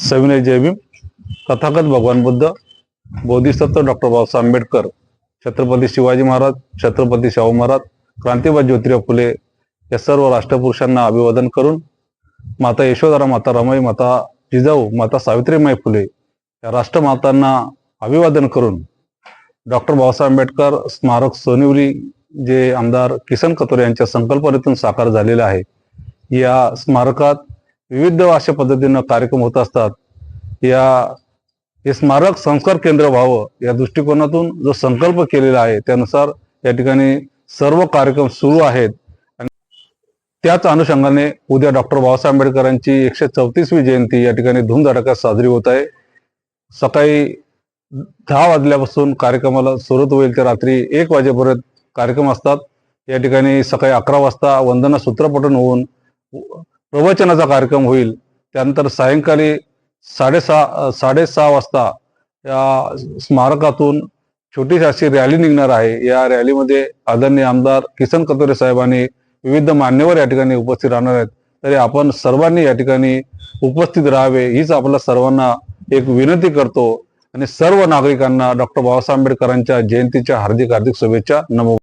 सविनय जयभीम तथागत भगवान बुद्ध बोधिसत्व डॉक्टर बाबासाहेब आंबेडकर छत्रपती शिवाजी महाराज छत्रपती शाहू महाराज क्रांतीबाई ज्योतिराव फुले या सर्व राष्ट्रपुरुषांना अभिवादन करून माता यशोधरा माता रमाई माता जिजाऊ माता सावित्रीमाई फुले या राष्ट्रमातांना अभिवादन करून डॉक्टर बाबासाहेब आंबेडकर स्मारक सोनिवली जे आमदार किसन कतोरे यांच्या संकल्पनेतून साकार झालेलं आहे या स्मारकात विविध अशा पद्धतीनं कार्यक्रम होत असतात. या हे स्मारक संस्कार केंद्र व्हावं या दृष्टिकोनातून जो संकल्प केलेला आहे त्यानुसार या ठिकाणी सर्व कार्यक्रम सुरू आहेत. आणि त्याच अनुषंगाने उद्या डॉक्टर बाबासाहेब आंबेडकरांची एकशे चौतीसवी जयंती या ठिकाणी धूमधडाक्यात साजरी होत आहे. सकाळी दहा वाजल्यापासून कार्यक्रमाला सुरुवात होईल ते रात्री एक वाजेपर्यंत कार्यक्रम असतात. या ठिकाणी सकाळी अकरा वाजता वंदना सूत्रपठन होऊन प्रवचनाचा कार्यक्रम होईल. त्यानंतर सायंकाळी साडेसहा साडेसहा वाजता या स्मारकातून छोटीशी अशी रॅली निघणार आहे. या रॅलीमध्ये आदरणीय आमदार किसन कतोरे साहेबांनी विविध मान्यवर या ठिकाणी उपस्थित राहणार आहेत. तरी आपण सर्वांनी या ठिकाणी उपस्थित राहावे हीच आपल्या सर्वांना एक विनंती करतो. आणि सर्व नागरिकांना डॉक्टर बाबासाहेब आंबेडकरांच्या जयंतीच्या हार्दिक हार्दिक शुभेच्छा. नमो